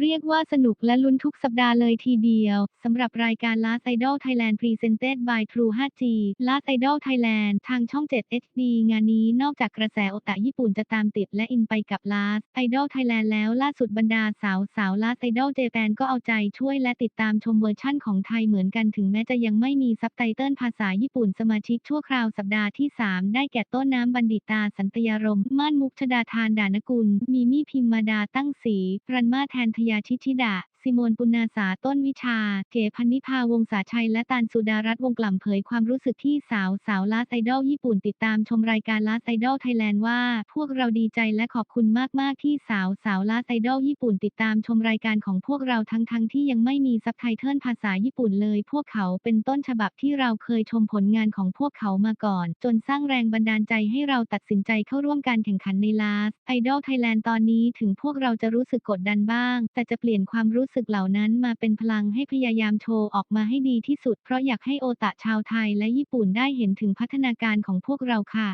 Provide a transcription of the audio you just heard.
เรียกว่าสนุกและลุ้นทุกสัปดาห์เลยทีเดียวสำหรับรายการ Last Idol Thailand Presented by True 5G Last Idol Thailand ทางช่อง 7 HD งานนี้นอกจากกระแสโอตะญี่ปุ่นจะตามติดและอินไปกับ Last Idol Thailand แล้วล่าสุดบรรดาสาวสาว Last Idol Japan ก็เอาใจช่วยและติดตามชมเวอร์ชั่นของไทยเหมือนกันถึงแม้จะยังไม่มีซับไตเติลภาษาญี่ปุ่นสมาชิกชั่วคราวสัปดาห์ที่ 3 ได้แก่ต้นน้ำบัณฑิตาสันตยารมม่านมุกชดาทานดานกุลมีมี่พิมมาดาตั้งสีรันมาแทนทยาธิธิดา ซิโมนปุณาสาต้นวิชา เก๋พันนิพาวงศาชัย และตาลสุดารัตน์วงกล่ำเผยความรู้สึกที่สาวสาวลาสไอดอลญี่ปุ่นติดตามชมรายการลาสไอดอลไทยแลนด์ว่า พวกเราดีใจและขอบคุณมากๆที่สาวสาวลาสไอดอลญี่ปุ่นติดตามชมรายการของพวกเราทั้งๆทที่ยังไม่มีซับไตเติลภาษาญี่ปุ่นเลย พวกเขาเป็นต้นฉบับที่เราเคยชมผลงานของพวกเขามาก่อน จนสร้างแรงบันดาลใจให้เราตัดสินใจเข้าร่วมการแข่งขันในลาสไอดอลไทยแลนด์ตอนนี้ถึงพวกเราจะรู้สึกกดดันบ้าง แต่จะเปลี่ยนความรู้สึกเหล่านั้นมาเป็นพลังให้พยายามโชว์ออกมาให้ดีที่สุด เพราะอยากให้โอตะชาวไทยและญี่ปุ่นได้เห็นถึงพัฒนาการของพวกเราค่ะ